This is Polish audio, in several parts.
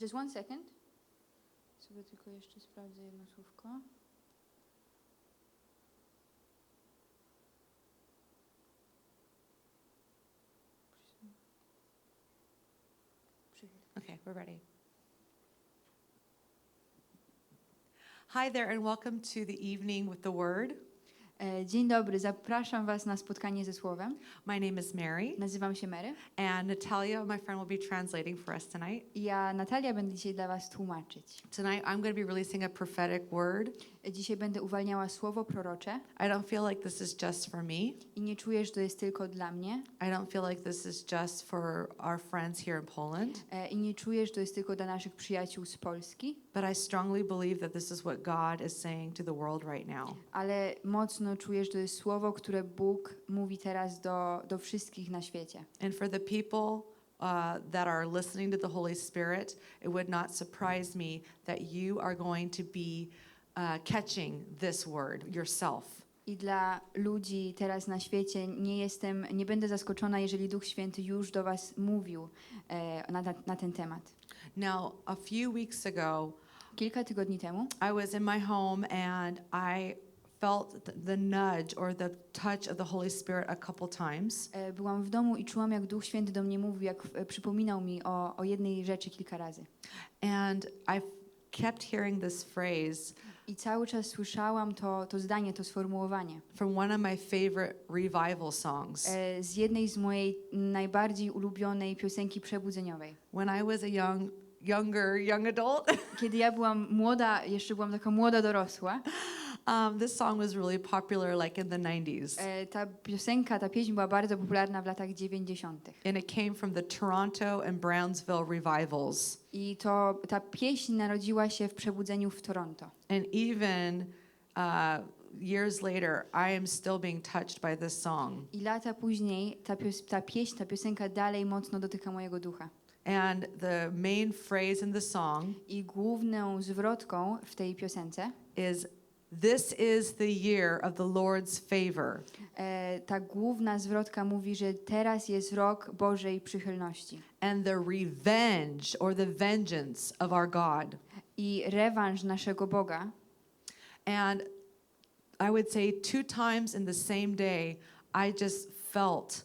Just one second. Sobie tylko jeszcze sprawdzę jedno słówko. Przychyl. Okay, we're ready. Hi there, and welcome to the evening with the Word. E, Dzień dobry, zapraszam Was na spotkanie ze Słowem. My name is Mary, Nazywam się Mary. and Natalia, my friend, will be translating for us tonight. Ja, Natalia, będę dzisiaj dla Was tłumaczyć. Tonight, I'm going to be releasing a prophetic word. E, Dzisiaj będę uwalniała słowo prorocze I don't feel like this is just for me. i nie czuję, że to jest tylko dla mnie I don't feel like this is just for our friends here in Poland, e, i nie czuję, że to jest tylko dla naszych przyjaciół z Polski, but I strongly believe that this is what God is saying to the world right now. ale mocno że to jest słowo, które Bóg mówi teraz do, do wszystkich na świecie. And for the people uh, that are listening to the Holy Spirit, it would not surprise me that you are going to be uh, catching this word yourself. I dla ludzi teraz na świecie nie jestem, nie będę zaskoczona, jeżeli Duch Święty już do Was mówił e, na, na, na ten temat. Now, a few weeks ago, Kilka tygodni temu I was in my home and I felt th- the nudge or the touch of the Holy Spirit a couple times. e, byłam w domu i czułam, jak Duch Święty do mnie mówił, jak e, przypominał mi o, o jednej rzeczy kilka razy. And I kept hearing this phrase I cały czas słyszałam to, to zdanie, to sformułowanie from one of my favorite revival songs. e, z jednej z mojej najbardziej ulubionej piosenki przebudzeniowej. When I was a young, younger, young adult, Kiedy ja byłam młoda, jeszcze byłam taka młoda dorosła, Um, this song was really popular like in the 90s. e, ta piosenka, ta pieśń była bardzo popularna w latach 90. And it came from the Toronto and Brownsville revivals. I to, ta pieśń narodziła się w przebudzeniu w Toronto. And even uh, years later, I am still being touched by this song. I lata później ta, pios, ta pieśń, ta piosenka dalej mocno dotyka mojego ducha. And the main phrase in the song I główną zwrotką w tej piosence, is This is the year of the Lord's favor. e, ta główna zwrotka mówi, że teraz jest rok Bożej przychylności. And the revenge or the vengeance of our God. I rewanż naszego Boga. And I would say two times in the same day, I just felt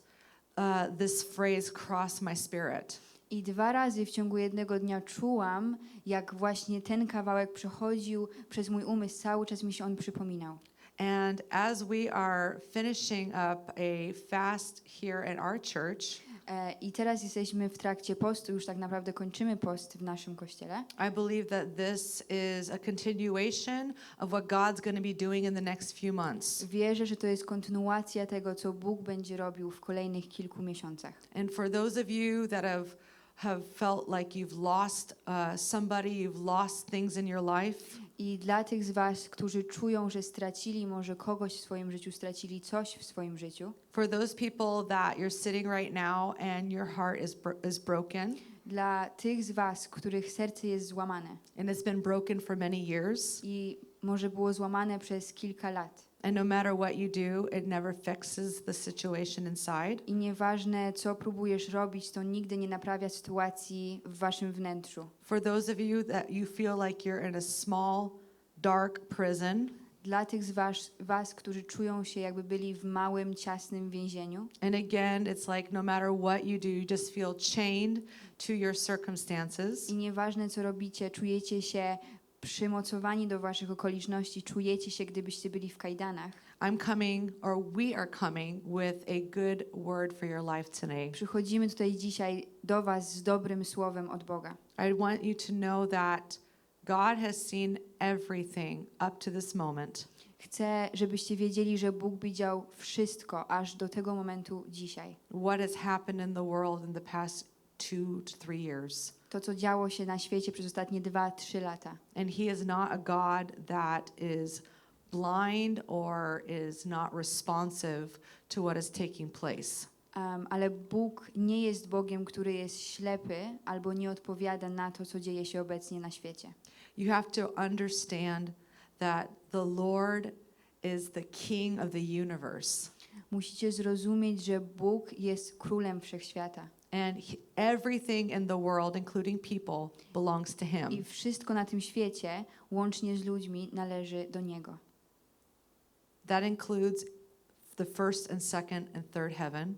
uh, this phrase cross my spirit. I dwa razy w ciągu jednego dnia czułam, jak właśnie ten kawałek przechodził przez mój umysł, cały czas mi się on przypominał. And as we are finishing up a fast here in our church, E, I teraz jesteśmy w trakcie postu, już tak naprawdę kończymy post w naszym kościele. I believe that this is a continuation of what God's going to be doing in the next few months. Wierzę, że to jest kontynuacja tego, co Bóg będzie robił w kolejnych kilku miesiącach. And for those of you that have have felt like you've lost uh, somebody, you've lost things in your life, I dla tych z Was, którzy czują, że stracili może kogoś w swoim życiu, stracili coś w swoim życiu, For those people that you're sitting right now and your heart is bro- is broken. Dla tych z Was, których serce jest złamane. And it's been broken for many years. I może było złamane przez kilka lat. And no matter what you do it never fixes the situation inside. I nieważne, co próbujesz robić, to nigdy nie naprawia sytuacji w Waszym wnętrzu. For those of you that you feel like you're in a small dark prison Dla tych z was, was, którzy czują się, jakby byli w małym, ciasnym więzieniu. and again it's like no matter what you do you just feel chained to your circumstances. I nieważne, co robicie, czujecie się przymocowani do Waszych okoliczności, czujecie się, gdybyście byli w kajdanach. I'm coming or we are coming with a good word for your life today. Przychodzimy tutaj dzisiaj do Was z dobrym słowem od Boga. I want you to know that God has seen everything up to this moment. Chcę, żebyście wiedzieli, że Bóg widział wszystko aż do tego momentu dzisiaj. What has happened in the world in the past two to three years. To, co działo się na świecie przez ostatnie dwa, trzy lata. And He is not a God that is blind or is not responsive to what is taking place. Um, ale Bóg nie jest Bogiem, który jest ślepy albo nie odpowiada na to, co dzieje się obecnie na świecie. You have to understand that the Lord is the King of the universe. Musicie zrozumieć, że Bóg jest królem wszechświata. And he- everything in the world, including people, belongs to I him. wszystko na tym świecie, łącznie z ludźmi, należy do Niego. That includes the first and second and third heaven.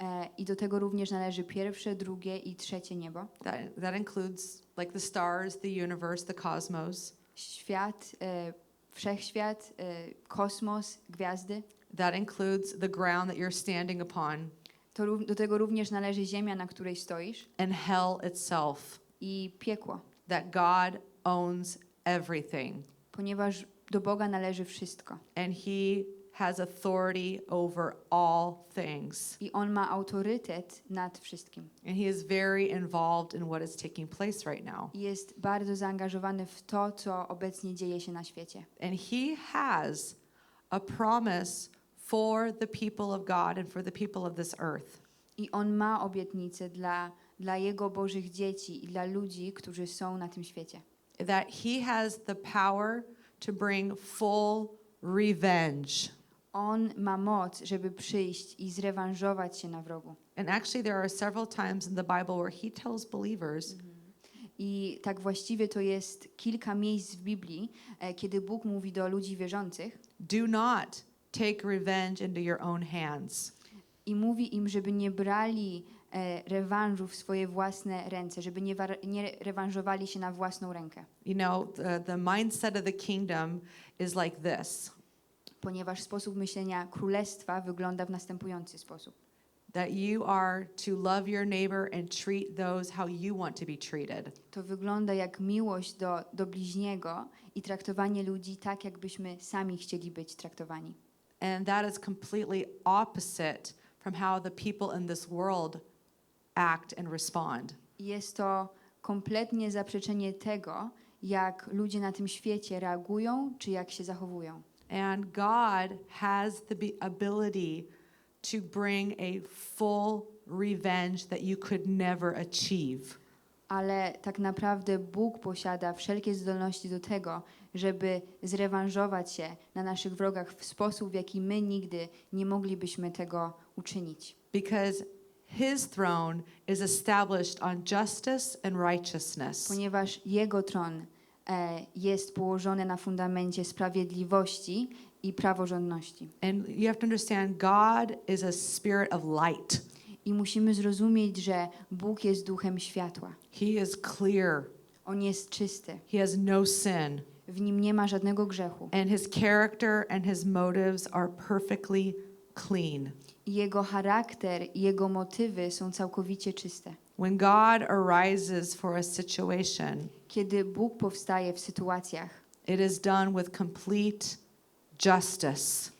E, I do tego również należy pierwsze, drugie i trzecie niebo. That, that includes like the stars, the universe, the cosmos. Świat, e, wszechświat, e, kosmos, gwiazdy. That includes the ground that you're standing upon To, do tego również należy ziemia, na której stoisz and hell itself. i piekło, That God owns everything ponieważ do Boga należy wszystko. and he has authority over all things. I On ma autorytet nad wszystkim. And he is very involved in what is taking place right now. I jest bardzo zaangażowany w to, co obecnie dzieje się na świecie. And he has a promise for the people of God and for the people of this earth. I On ma obietnicę dla, dla Jego Bożych dzieci i dla ludzi, którzy są na tym świecie. That he has the power to bring full revenge. On ma moc, żeby przyjść i zrewanżować się na wrogu. And actually, there are several times in the Bible where he tells believers I tak właściwie to jest kilka miejsc w Biblii, e, kiedy Bóg mówi do ludzi wierzących do not take revenge into your own hands. i mówi im, żeby nie brali e, rewanżu w swoje własne ręce, żeby nie, war- nie rewanżowali się na własną rękę. You know, the, the mindset of the kingdom is like this Ponieważ sposób myślenia królestwa wygląda w następujący sposób. that you are to love your neighbor and treat those how you want to be treated. To wygląda jak miłość do, do bliźniego i traktowanie ludzi tak, jakbyśmy sami chcieli być traktowani. And that is completely opposite from how the people in this world act and respond. Jest to kompletnie zaprzeczenie tego, jak ludzie na tym świecie reagują, czy jak się zachowują. And God has the ability to bring a full revenge that you could never achieve. Ale tak naprawdę Bóg posiada wszelkie zdolności do tego, żeby zrewanżować się na naszych wrogach w sposób, w jaki my nigdy nie moglibyśmy tego uczynić. Because his throne is established on justice and righteousness. Ponieważ Jego tron e, jest położony na fundamencie sprawiedliwości i praworządności. And you have to understand, God is a spirit of light. I musimy zrozumieć, że Bóg jest duchem światła. He is clear. On jest czysty. He has no sin. W nim nie ma żadnego grzechu. And his character and his motives are perfectly clean. Jego charakter i Jego motywy są całkowicie czyste. When God arises for a situation, Kiedy Bóg powstaje w sytuacjach, it is done with complete justice.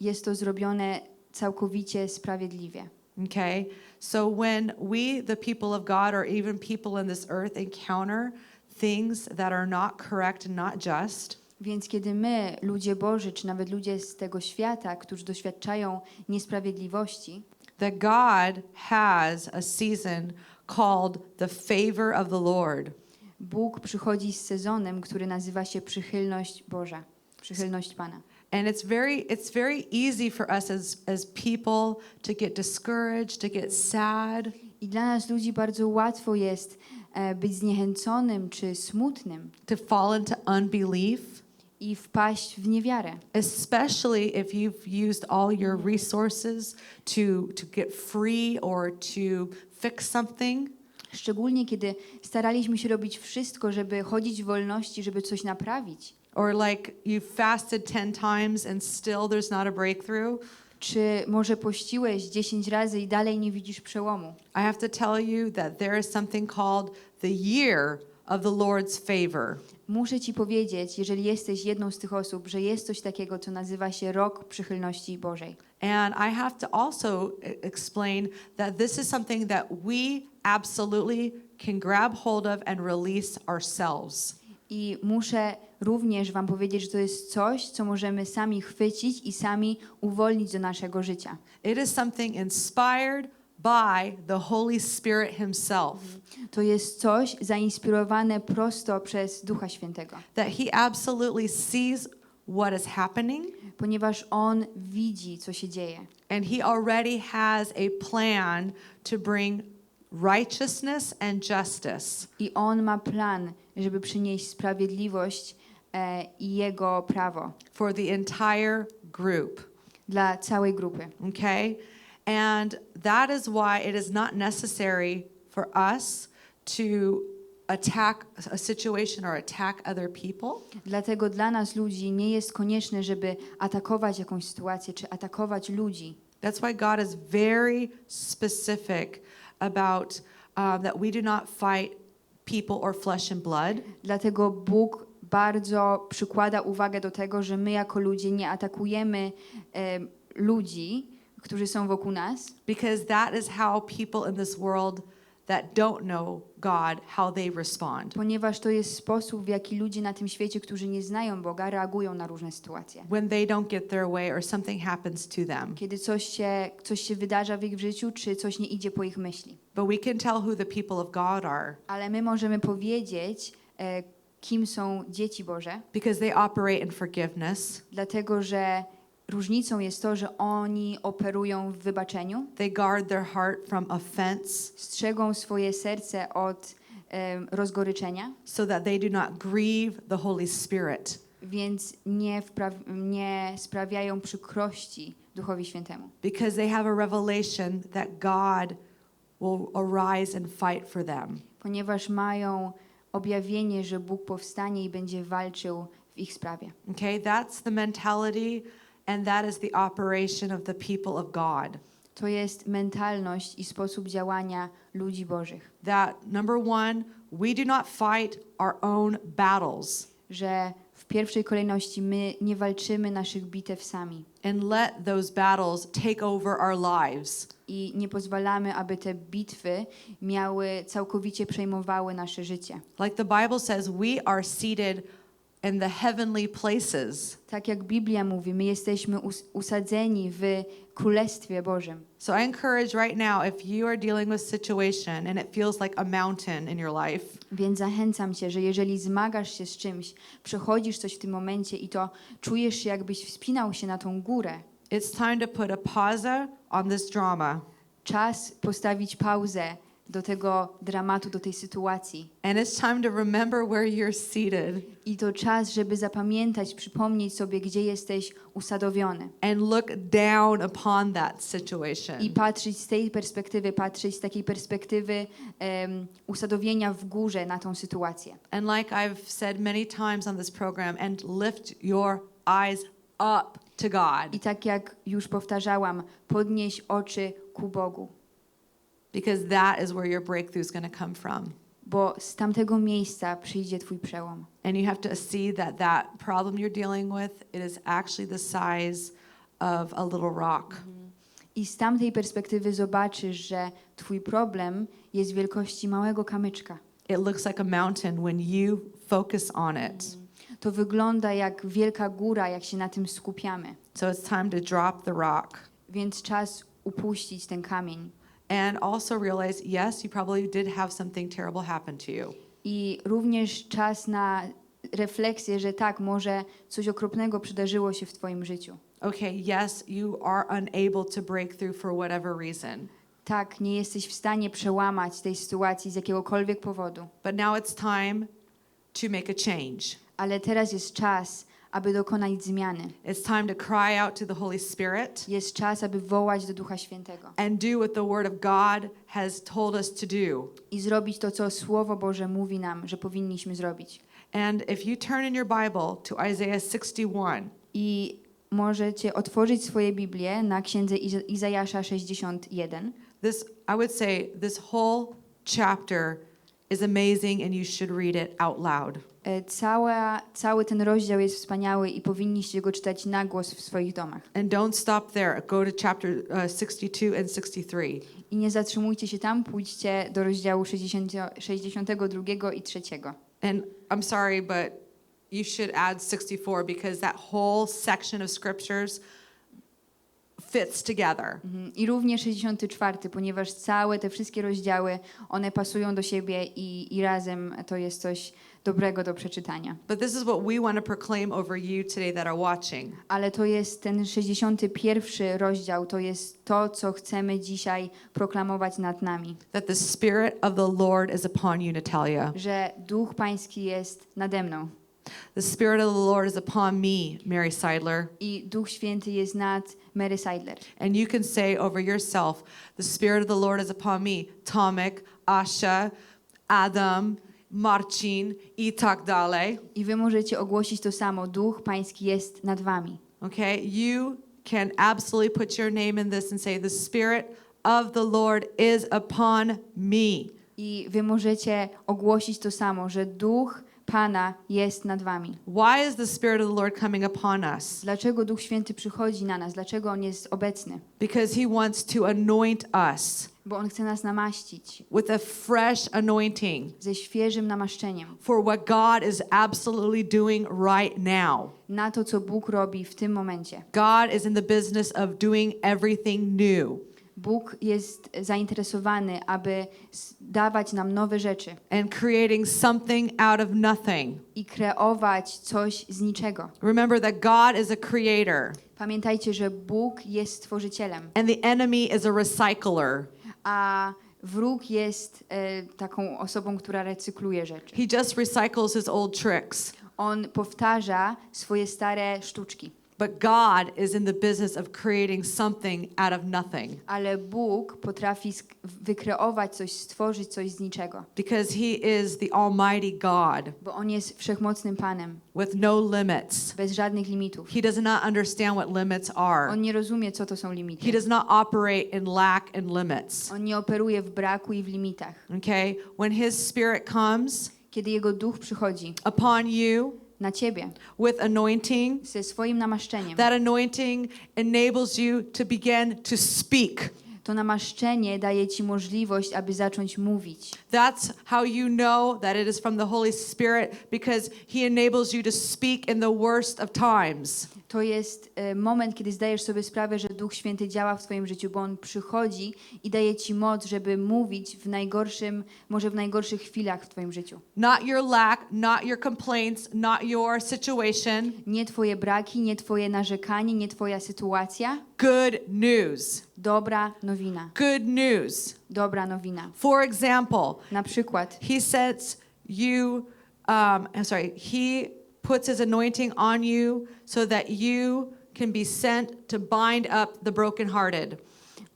jest to zrobione całkowicie sprawiedliwie. Okay? So when we, the people of God, or even people in this earth, encounter things that are not correct and not just, Więc kiedy my, ludzie Boży, czy nawet ludzie z tego świata, którzy doświadczają niesprawiedliwości, that God has a season called the favor of the Lord. Bóg przychodzi z sezonem, który nazywa się przychylność Boża, przychylność Pana. And it's very it's very easy for us as as people to get discouraged, to get sad, I dla nas ludzi bardzo łatwo jest e, być zniechęconym czy smutnym to fall into unbelief, i wpaść w niewiarę. especially if you've used all your resources to to get free or to fix something. Szczególnie kiedy staraliśmy się robić wszystko, żeby chodzić w wolności, żeby coś naprawić. Or like you fasted 10 times and still there's not a breakthrough. Czy może pościłeś 10 razy i dalej nie widzisz przełomu? I have to tell you that there is something called the year of the Lord's favor. Muszę ci powiedzieć, jeżeli jesteś jedną z tych osób, że jest coś takiego, co nazywa się rok przychylności Bożej. And I have to also e- explain that this is something that we absolutely can grab hold of and release ourselves. I muszę również Wam powiedzieć, że to jest coś, co możemy sami chwycić i sami uwolnić do naszego życia. It is something inspired by the Holy Spirit Himself To jest coś zainspirowane prosto przez Ducha Świętego, that He absolutely sees what is happening ponieważ On widzi, co się dzieje. and He already has a plan to bring righteousness and justice I On ma plan, żeby przynieść sprawiedliwość e, i Jego prawo for the entire group. dla całej grupy. Okay? And that is why it is not necessary for us to attack a situation or attack other people. Dlatego dla nas ludzi nie jest konieczne, żeby atakować jakąś sytuację czy atakować ludzi. That's why God is very specific about um, that we do not fight people or flesh and blood, Dlatego Bóg bardzo przykłada uwagę do tego, że my jako ludzie nie atakujemy e, ludzi, którzy są wokół nas, because that is how people in this world that don't know God, how they respond. ponieważ to jest sposób, w jaki ludzie na tym świecie, którzy nie znają Boga, reagują na różne sytuacje. When they don't get their way or something happens to them. Kiedy coś się, coś się wydarza w ich życiu, czy coś nie idzie po ich myśli. But we can tell who the people of God are Ale my możemy powiedzieć, e, kim są dzieci Boże, because they operate in forgiveness. dlatego że różnicą jest to, że oni operują w wybaczeniu, They guard their heart from offense strzegą swoje serce od em, rozgoryczenia, so that they do not grieve the Holy Spirit. więc nie, wpra- nie sprawiają przykrości Duchowi Świętemu. Because they have a revelation that God will arise and fight for them. Ponieważ mają objawienie, że Bóg powstanie i będzie walczył w ich sprawie. Okay, that's the mentality and that is the operation of the people of God. To jest mentalność i sposób działania ludzi Bożych. That number one, we do not fight our own battles Że w pierwszej kolejności my nie walczymy naszych bitew sami and let those battles take over our lives. i nie pozwalamy, aby te bitwy miały całkowicie przejmowały nasze życie. Like the Bible says, we are seated in the heavenly places. Tak jak Biblia mówi, my jesteśmy us- usadzeni w Królestwie Bożym. So I encourage right now if you are dealing with situation and it feels like a mountain in your life, Więc zachęcam Cię, że jeżeli zmagasz się z czymś, przechodzisz coś w tym momencie i to czujesz się, jakbyś wspinał się na tą górę, it's time to put a pause on this drama czas postawić pauzę do tego dramatu, do tej sytuacji. and it's time to remember where you're seated I to czas, żeby zapamiętać, przypomnieć sobie, gdzie jesteś usadowiony. and look down upon that situation. I patrzeć z tej perspektywy, patrzeć z takiej perspektywy em, usadowienia w górze na tą sytuację. And like I've said many times on this program, and lift your eyes up to God I tak jak już powtarzałam, podnieś oczy ku Bogu, because that is where your breakthrough is going to come from. bo z tamtego miejsca przyjdzie Twój przełom. And you have to see that that problem you're dealing with, it is actually the size of a little rock. I z tamtej perspektywy zobaczysz, że Twój problem jest wielkości małego kamyczka. It looks like a mountain when you focus on it. To wygląda jak wielka góra, jak się na tym skupiamy. So it's time to drop the rock Więc czas upuścić ten kamień. And also realize yes, you probably did have something terrible happen to you. I również czas na refleksję, że tak, może coś okropnego przydarzyło się w Twoim życiu. Okay, yes, you are unable to break through for whatever reason. Tak, nie jesteś w stanie przełamać tej sytuacji z jakiegokolwiek powodu, But now it's time to make a change. ale teraz jest czas, aby dokonać zmiany. It's time to cry out to the Holy Spirit Jest czas, aby wołać do Ducha Świętego and do what the Word of God has told us to do. i zrobić to, co Słowo Boże mówi nam, że powinniśmy zrobić. And if you turn in your Bible to Isaiah 61, I możecie otworzyć swoje Biblię na księdze Iza- Izajasza 61. this I would say this whole chapter is amazing and you should read it out loud. E, Cała, cały ten rozdział jest wspaniały i powinniście go czytać na głos w swoich domach. And don't stop there. Go to chapter uh, 62 and 63. I nie zatrzymujcie się tam, pójdźcie do rozdziału 60, 62 i 3. And I'm sorry, but you should add 64 because that whole section of scriptures fits together. Mhm. I również 64, ponieważ całe te wszystkie rozdziały, one pasują do siebie i, i razem to jest coś dobrego do przeczytania. But this is what we want to proclaim over you today that are watching. Ale to jest ten 61 rozdział, to jest to, co chcemy dzisiaj proklamować nad nami. That the Spirit of the Lord is upon you, Natalia. Że Duch Pański jest nade mną The Spirit of the Lord is upon me, Mary Seidler. i Duch Święty jest nad Mary Seidler. And you can say over yourself, The Spirit of the Lord is upon me, Tomek, Asha, Adam, Marcin i tak dalej. I wy możecie ogłosić to samo. Duch Pański jest nad wami. Okay? You can absolutely put your name in this and say, The Spirit of the Lord is upon me. I wy możecie ogłosić to samo, że Duch Pana jest nad wami. Why is the Spirit of the Lord coming upon us? Dlaczego Duch Święty przychodzi na nas? Dlaczego On jest obecny? Because He wants to anoint us Bo On chce nas namaścić with a fresh anointing ze świeżym namaszczeniem for what God is absolutely doing right now. na to, co Bóg robi w tym momencie. God is in the business of doing everything new. Bóg jest zainteresowany, aby dawać nam nowe rzeczy and creating something out of nothing. i kreować coś z niczego. Remember that God is a creator Pamiętajcie, że Bóg jest stworzycielem, and the enemy is a recycler. a wróg jest e, taką osobą, która recykluje rzeczy. He just recycles his old tricks. On powtarza swoje stare sztuczki, But God is in the business of creating something out of nothing ale Bóg potrafi wykreować coś, stworzyć coś z niczego, because he is the almighty God bo On jest wszechmocnym Panem, with no limits. bez żadnych limitów. He does not understand what limits are. On nie rozumie, co to są He limity. does not operate in lack and limits. On nie operuje w braku i w limitach. Okay? When his spirit comes Kiedy Jego Duch przychodzi upon you na Ciebie. with anointing, ze swoim namaszczeniem, That anointing enables you to begin to speak. To namaszczenie daje Ci możliwość, aby zacząć mówić. That's how you know that it is from the Holy Spirit because He enables you to speak in the worst of times. To jest e, moment, kiedy zdajesz sobie sprawę, że Duch Święty działa w Twoim życiu, bo On przychodzi i daje Ci moc, żeby mówić w najgorszym, może w najgorszych chwilach w Twoim życiu. Not your lack, not your complaints, not your situation. Nie Twoje braki, nie Twoje narzekanie, nie Twoja sytuacja. Good news. Dobra nowina. Good news. Dobra nowina. For example, Na przykład He sets you, um, I'm sorry, He puts His anointing on you so that you can be sent to bind up the brokenhearted.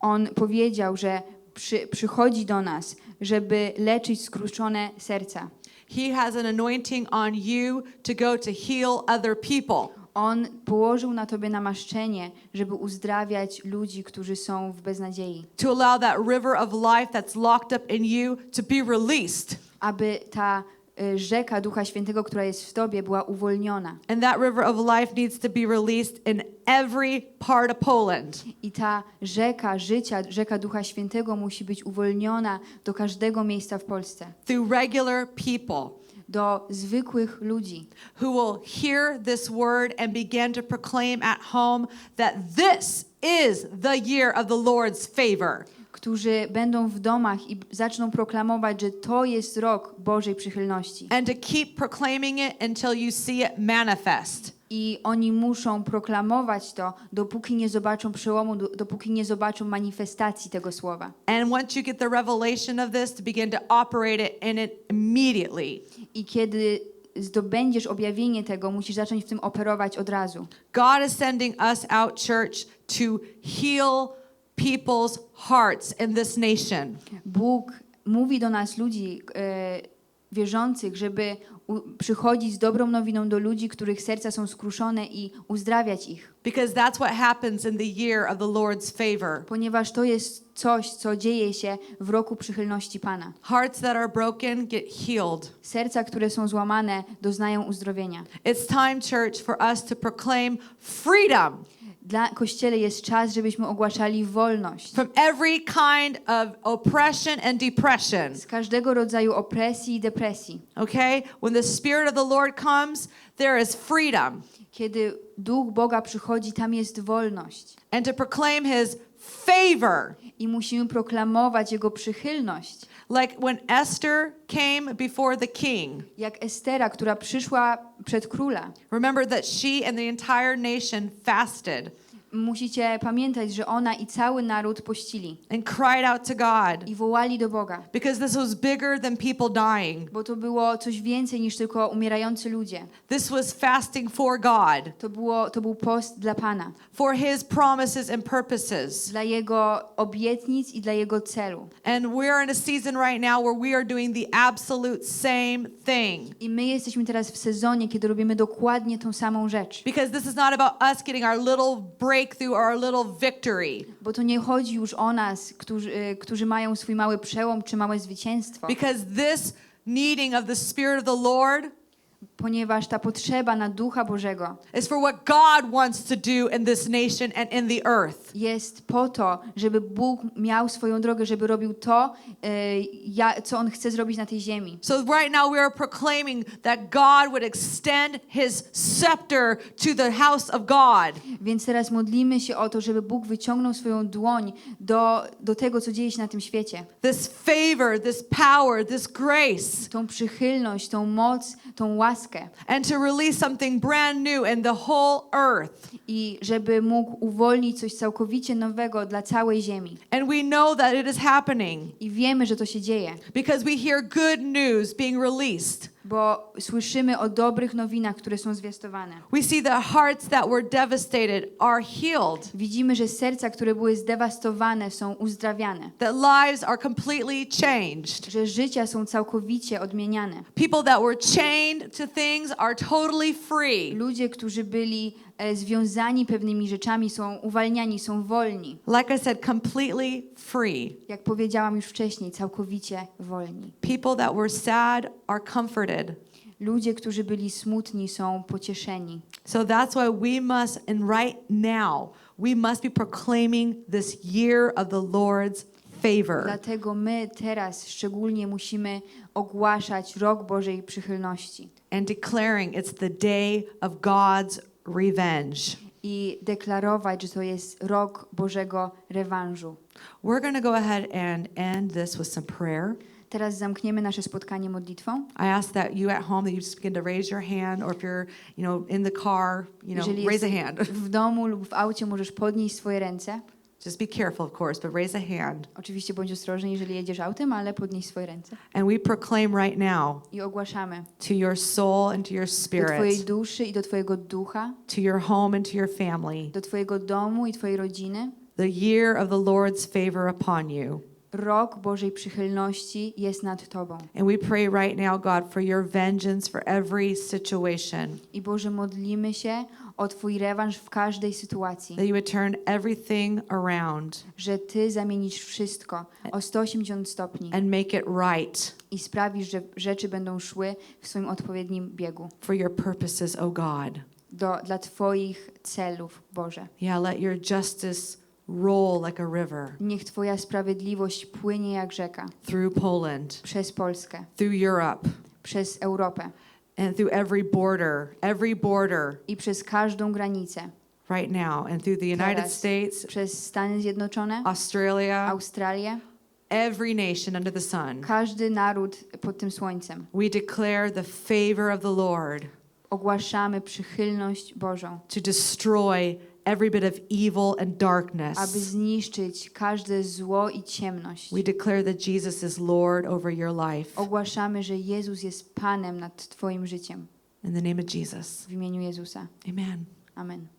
On powiedział, że przy, przychodzi do nas, żeby leczyć skruszone serca. He has an anointing on you to go to heal other people. On położył na tobie namaszczenie, żeby uzdrawiać ludzi, którzy są w beznadziei, to allow that river of life that's locked up in you to be released. aby ta y, rzeka Ducha Świętego, która jest w tobie, była uwolniona. And that river of life needs to be released in every part of Poland. I ta rzeka życia, rzeka Ducha Świętego musi być uwolniona do każdego miejsca w Polsce, through regular people do zwykłych ludzi, who will hear this word and begin to proclaim at home that this is the year of the Lord's favor. którzy będą w domach i zaczną proklamować, że to jest rok Bożej przychylności. And to keep proclaiming it until you see it manifest. I oni muszą proklamować to, dopóki nie zobaczą przełomu, do- dopóki nie zobaczą manifestacji tego słowa. And once you get the revelation of this, to begin to operate it in it immediately. I kiedy zdobędziesz objawienie tego, musisz zacząć w tym operować od razu. God is sending us out, church, to heal people's hearts in this nation. Bóg mówi do nas, ludzi e, wierzących, żeby przychodzić z dobrą nowiną do ludzi, których serca są skruszone i uzdrawiać ich. Because that's what happens in the year of the Lord's favor. Ponieważ to jest coś, co dzieje się w roku przychylności Pana. Hearts that are broken get healed. Serca, które są złamane, doznają uzdrowienia. It's time, church, for us to proclaim freedom. Dla Kościele jest czas, żebyśmy ogłaszali wolność from every kind of oppression and depression. z każdego rodzaju opresji i depresji. Okay? When the Spirit of the Lord comes, there is freedom. Kiedy Duch Boga przychodzi, tam jest wolność. And to proclaim His favor. I musimy proklamować Jego przychylność. Like when Esther came before the king. Jak Estera, która przyszła przed króla. Remember that she and the entire nation fasted Musicie pamiętać, że ona i cały naród pościli and cried out to God i wołali do Boga, because this was bigger than people dying. bo to było coś więcej niż tylko umierający ludzie. This was fasting for God, To, było, to był post dla Pana, for His promises and purposes. dla Jego obietnic i dla Jego celu. And we're in a season right now where we are doing the absolute same thing. I my jesteśmy teraz w sezonie, kiedy robimy dokładnie tą samą rzecz. Because this is not about us getting our little breakthrough or our little victory. Bo to nie chodzi już o nas, którzy, y, którzy mają swój mały przełom czy małe zwycięstwo. Because this needing of the Spirit of the Lord Ponieważ ta potrzeba na Ducha Bożego is for what God wants to do in this nation and in the earth. jest po to, żeby Bóg miał swoją drogę, żeby robił to, y, ja, co On chce zrobić na tej ziemi. So right now we are proclaiming that God would extend his scepter to the house of God. Więc teraz modlimy się o to, żeby Bóg wyciągnął swoją dłoń do, do tego, co dzieje się na tym świecie. This favor, this power, this grace, Tą przychylność, tą moc, tą łaskę. And to release something brand new in the whole earth. I żeby mógł uwolnić coś całkowicie nowego dla całej ziemi. And we know that it is happening I wiemy, że to się dzieje, because we hear good news being released. Bo słyszymy o dobrych nowinach, które są zwiastowane. We see that hearts that were devastated are healed, Widzimy, że serca, które były zdewastowane, są uzdrawiane. that lives are completely changed. Że życia są całkowicie odmieniane. People that were chained to things are totally free. Ludzie, którzy byli związani pewnymi rzeczami, są uwalniani, są wolni. Like I said, completely free. Jak powiedziałam już wcześniej, całkowicie wolni. People that were sad are comforted. Ludzie, którzy byli smutni, są pocieszeni. So that's why we must, and right now, we must be proclaiming this year of the Lord's favor. Dlatego my teraz szczególnie musimy ogłaszać rok Bożej przychylności and declaring it's the day of God's revenge. i deklarować, że to jest rok Bożego rewanżu. We're going to go ahead and end this with some prayer. Teraz zamkniemy nasze spotkanie modlitwą. I ask that you at home that you just begin to raise your hand, or if you're, you know, in the car, you know, Jeżeli raise a hand. w domu lub w aucie, możesz podnieść swoje ręce. Just be careful, of course, but raise a hand. Oczywiście bądź ostrożny, jeżeli jedziesz autem, ale podnieś swoje ręce. And we proclaim right now I ogłaszamy to your soul and to your do Twojej spirit, duszy i do Twojego ducha, to your home and to your family, do Twojego domu i Twojej rodziny. the year of the Lord's favor upon you. Rok Bożej przychylności jest nad Tobą. And we pray right now, God, for your vengeance for every situation. I Boże, modlimy się o Twój rewanż w każdej sytuacji. that you would turn everything around Że Ty zamienisz wszystko o 180 stopni and make it right i sprawisz, że rzeczy będą szły w swoim odpowiednim biegu. for your purposes, O God. Do, dla Twoich celów, Boże. Yeah, let your justice roll like a river Niech Twoja sprawiedliwość płynie jak rzeka through Poland, przez Polskę, through Europe, przez Europę and through every border, every border i przez każdą granicę. right now, and through the United Teraz. States, Przez Stany Zjednoczone, Australia, Australię, every nation under the sun. każdy naród pod tym słońcem. We declare the favor of the Lord Ogłaszamy przychylność Bożą, to destroy every bit of evil and darkness. aby zniszczyć każde zło i ciemność. We declare that Jesus is Lord over your life. Ogłaszamy, że Jezus jest Panem nad Twoim życiem. In the name of Jesus. W imieniu Jezusa. Amen. Amen.